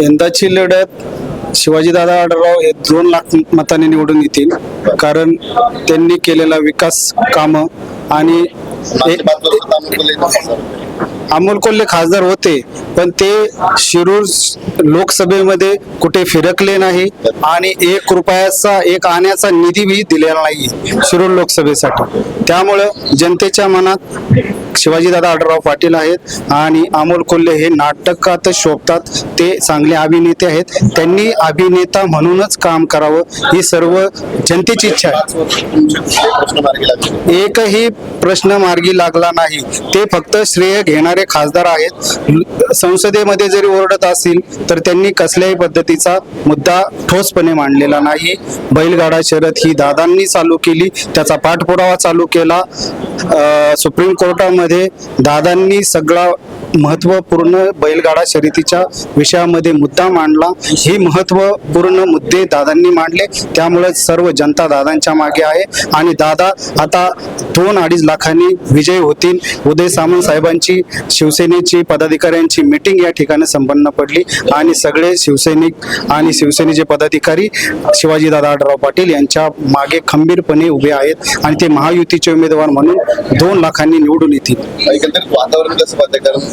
यंदाची लढत शिवाजीदादा आढळराव हे दोन लाख मताने निवडून येतील कारण त्यांनी केलेला विकास कामं आणि. अमोल कोल्हे खासदार होते पण ते शिरूर लोकसभेमध्ये कुठे फिरकले नाही आणि एक रुपयाचा एक आण्याचा निधीही दिलेला नाही शिरूर लोकसभेसाठी त्यामुळं जनतेच्या मनात शिवाजीदादा आढळराव पाटील आहेत आणि अमोल कोल्हे हे नाटकात शोभतात. ते चांगले अभिनेते आहेत. त्यांनी अभिनेता म्हणूनच काम करावं ही सर्व जनतेची इच्छा आहे. एकही प्रश्न मार्गी लागला नाही. ते फक्त श्रेय घेणारे खासदार आहेत. संसदेमध्ये जरी ओरडत असतील तर त्यांनी कसल्याही पद्धतीचा मुद्दा ठोसपणे मांडलेला नाही. बैलगाडा शर्यत ही दादांनी चालू केली त्याचा पाठपुरावा चालू केला. सुप्रीम कोर्टामध्ये मध्ये दादांनी सगळा महत्त्वपूर्ण बैलगाडा शर्यतीच्या विषयामध्ये मुद्दा मांडला ही महत्त्वपूर्ण मुद्दे दादांनी मांडले. त्यामुळे सर्व जनता दादांच्या मागे आहे. आणि दादा आता दोन अडीच लाखांनी विजय होतील. उदय सामंत साहेबांची शिवसेनेची पदाधिकाऱ्यांची मीटिंग या ठिकाणी संपन्न पडली. आणि सगळे शिवसैनिक आणि शिवसेनेचे पदाधिकारी शिवाजीदादा आढराव पाटील यांच्या मागे खंबीरपणे उभे आहेत. आणि ते महायुतीचे उमेदवार म्हणून दोन लाखांनी निवडून येतील. वातावरण कसं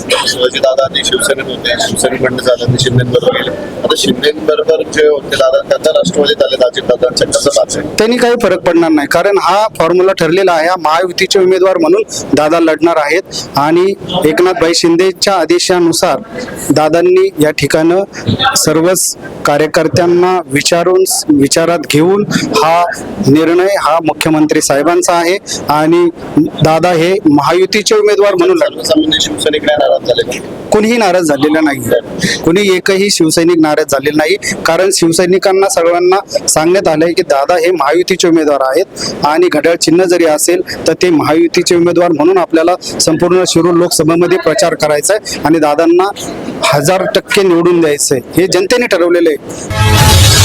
शिवाजी दादा आधी शिवसेनेत होते शिवसेनेकडनं झालं ते शिंदेबरोबर. गेले शिंदेबरोबर जे होते दादा त्यांना राष्ट्रवादीत आले अजित दादांच्या कसं पाहते त्यांनी काही फरक पडणार नाही कारण हा फॉर्म्युला ठरलेला आहे हा महायुतीचे उमेदवार म्हणून दादा लढणार आहेत. आणि एकनाथभाई शिंदेच्या आदेशानुसार दादांनी या ठिकाणं सर्वच कार्यकर्त्यांना विचारून विचारात घेऊन हा निर्णय हा मुख्यमंत्री साहेबांचा आहे. आणि दादा हे महायुतीचे उमेदवार म्हणून शिवसैनिक नाही नाराज झाले? कोणीही नाराज झालेलं नाही कोणी एकही शिवसैनिक नाराज झालेला नाही. कारण शिवसैनिकांना सगळ्यांना सांगण्यात आलंय की दादा हे महायुतीचे उमेदवार आहेत आणि घड्याळ चिन्ह जरी असेल तर ते महायुतीचे उमेदवार म्हणून आपल्याला संपूर्ण शिरूर लोकसभेमध्ये प्रचार करायचा आहे आणि दादांना हजार टक्के निवडून द्यायचंय. हे जनतेने ठरवलेलं आहे.